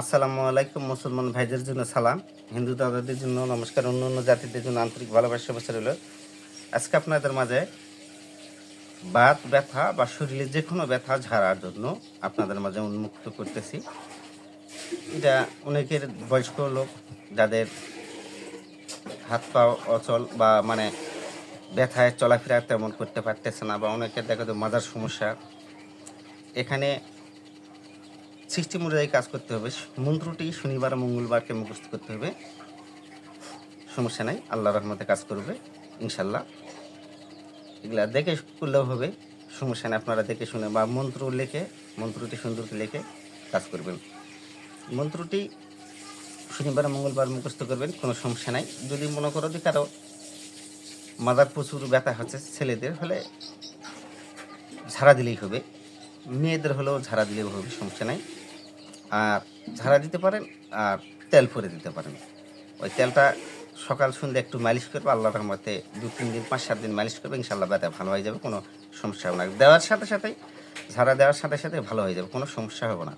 আসসালামু আলাইকুম, মুসলমান ভাইদের জন্য সালাম। হিন্দু দাদাদের জন্য, নমস্কার, অন্য অন্য জাতিদের জন্য আন্তরিক ভালোবাসা বসে রইল। আজকে আপনাদের মাঝে বাত, ব্যথা বা শরীরে যে কোনো ব্যথা ঝাড়ার জন্য আপনাদের মাঝে উন্মুক্ত করতেছি। এটা অনেকের বয়স্ক লোক, যাদের হাত পা অচল বা মানে ব্যথায় চলাফেরা তেমন করতে পারতেছে না বা অনেকের দেখা যায় মাজার সমস্যা। এখানে সিস্টেম অনুযায়ী কাজ করতে হবে। মন্ত্রটি শনিবার মঙ্গলবারকে মুখস্থ করতে হবে। সমস্যা নাই আল্লাহ রহমতে কাজ করবে ইনশাল্লাহ এগুলা দেখে করলেও হবে, সমস্যা নেই, আপনারা দেখে শুনে বা মন্ত্র লেখে মন্ত্রটি সুন্দর লেখে কাজ করবেন। মন্ত্রটি শনিবার মঙ্গলবার মুখস্থ করবেন, কোনো সমস্যা নাই। যদি মনে করো যে কারও মাদার প্রচুর ব্যথা হচ্ছে ছেলেদের, হলে ঝাড়া দিলেই হবে। মেয়েদের হলেও ঝাড়া দিলে হবে সমস্যা নাই। আর ঝাড়া দিতে পারেন, আর তেল পরে দিতে পারেন। ওই তেলটা সকাল সন্ধ্যে একটু মালিশ করবে আল্লাহ রহমতে দু, তিন দিন, পাঁচ, সাত দিন মালিশ করবে ইনশাল্লাহ ব্যথা ভালো হয়ে যাবে, কোনো সমস্যা হবে না। দেওয়ার সাথে সাথেই, ঝাড়া দেওয়ার সাথে সাথে ভালো হয়ে যাবে, কোনো সমস্যা হবে না।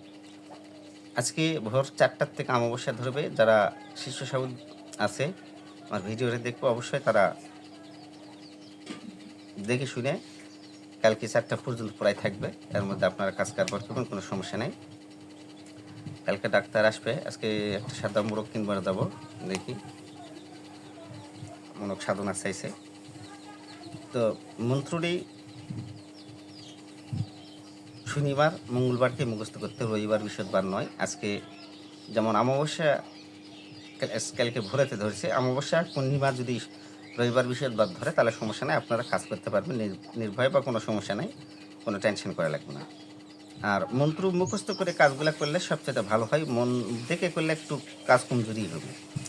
আজকে ভোর চারটার থেকে অমাবস্যা ধরবে, যারা শিশু সাউদ আছে, আমার ভিডিওটা দেখব, অবশ্যই তারা দেখে শুনে কালকে চারটা পর্যন্ত প্রায় থাকবে। এর মধ্যে আপনারা কাজ কারবার করবেন, কোনো সমস্যা নেই। কালকে ডাক্তার আসবে, আজকে একটা সাদা মোরগ কিনবার যাব, দেখি। মনক সাধনা চাইছে। তো মন্ত্রটি শনিবার, মঙ্গলবারকে মুখস্থ করতে রবিবার বৃহস্পতিবার নয়। আজকে যেমন অমাবস্যা, কাল- কালকে ভোরেতে ধরছে, অমাবস্যা পূর্ণিমা যদি রবিবার বৃহস্পতিবার ধরে তাহলে সমস্যা নেই, আপনারা কাজ করতে পারবেন, নির- নির্ভয় বা কোনো সমস্যা নেই, কোনো টেনশন করা লাগবে না। আর মন্ত্র মুখস্থ করে কাজগুলো করলে সবচেয়ে ভালো হয়, মন দেখে করলে একটু কাজ কমজোরি হবে।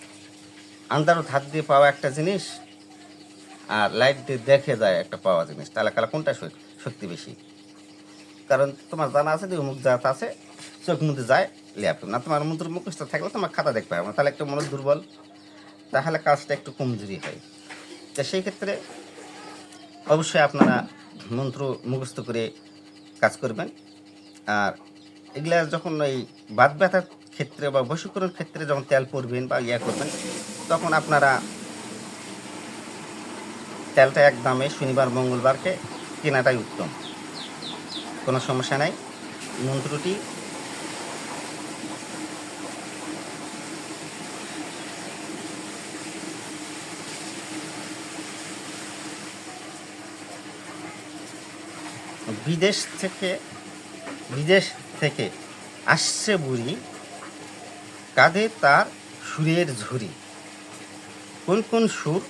আন্দারত হাত দিয়ে পাওয়া একটা জিনিস, আর লাইট দিয়ে দেখে যায় একটা পাওয়া জিনিস, তাহলে কালা কোনটা শক্তি বেশি? কারণ তোমার জানা আছে যে অমুক জাত আছে, চোখ মুখে যায় ল্যাপ না, তোমার মন্ত্র মুখস্থ থাকলে তোমার খাতা দেখতে না, তাহলে একটু মনে দুর্বল, তাহলে কাজটা একটু কমজোরি হয়। তা সেই ক্ষেত্রে অবশ্যই আপনারা মন্ত্র মুখস্থ করে কাজ করবেন। আর এগুলা যখন ওই বাদ ব্যথার ক্ষেত্রে বা বশীকরণ ক্ষেত্রে যখন তেল পরবেন বা ইয়া করবেন, তখন আপনারা তেলটা এক দামে শনিবার, মঙ্গলবারকে কেনাটাই উত্তম। কোনো সমস্যা নাই। মন্ত্রটি বিদেশ থেকে বিদেশ থেকে আসছে বুড়ি কাঁধে তার সুরের ঝুড়ি কোন কোন সুর?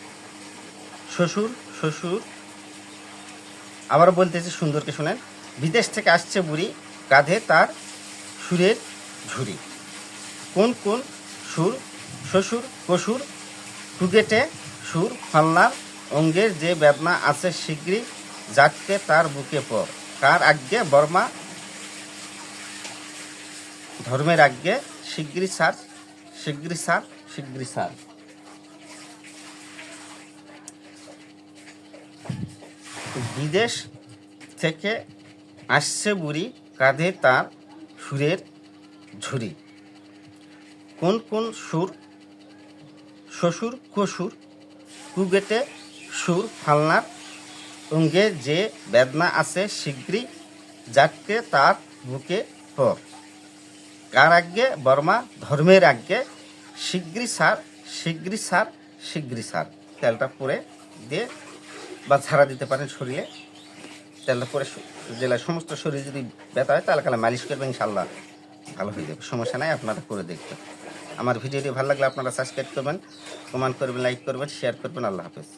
শ্বশুর শ্বশুর। আবার বলতেছি সুন্দরকে শোনেন। বিদেশ থেকে আসছে বুড়ি কাঁধে তার সুরের ঝুড়ি কোন কোন সুর? শ্বশুর কসুর টুগেটে সুর, ফাল্লার অঙ্গের যে বেদনা আছে শীঘ্রই যাকতে তার বুকে পর। কার আজ্ঞে বর্মা, ধর্মের আজ্ঞে শীঘ্রই সার শীঘ্রই সার শীঘ্রই সার বিদেশ থেকে আসছে বুড়ি, কাঁধে তার সুরের ঝুড়ি। কোন কোন সুর? শ্বশুর, কসুর, কুগেটে সুর, ফালনার অঙ্গে যে বেদনা আছে শীঘ্রই যাকে তার বুকে পর। কার আজ্ঞে বর্মা, ধর্মের আজ্ঞে শীঘ্রই সার শীঘ্রই সার শীঘ্রই সার তেলটা পরে দিয়ে বা ছাড়া দিতে পারেন শরীরে তেলটা পরে জেলায় সমস্ত শরীর যদি ব্যথা হয়, তাহলে কালে মালিশ করবেন ইনশাল্লাহ ভালো হয়ে যাবে। সমস্যা নাই, আপনারা করে দেখবেন। আমার ভিডিওটি ভালো লাগলে আপনারা সাবস্ক্রাইব করবেন, কমেন্ট করবেন লাইক করবেন শেয়ার করবেন। আল্লাহ হাফেজ।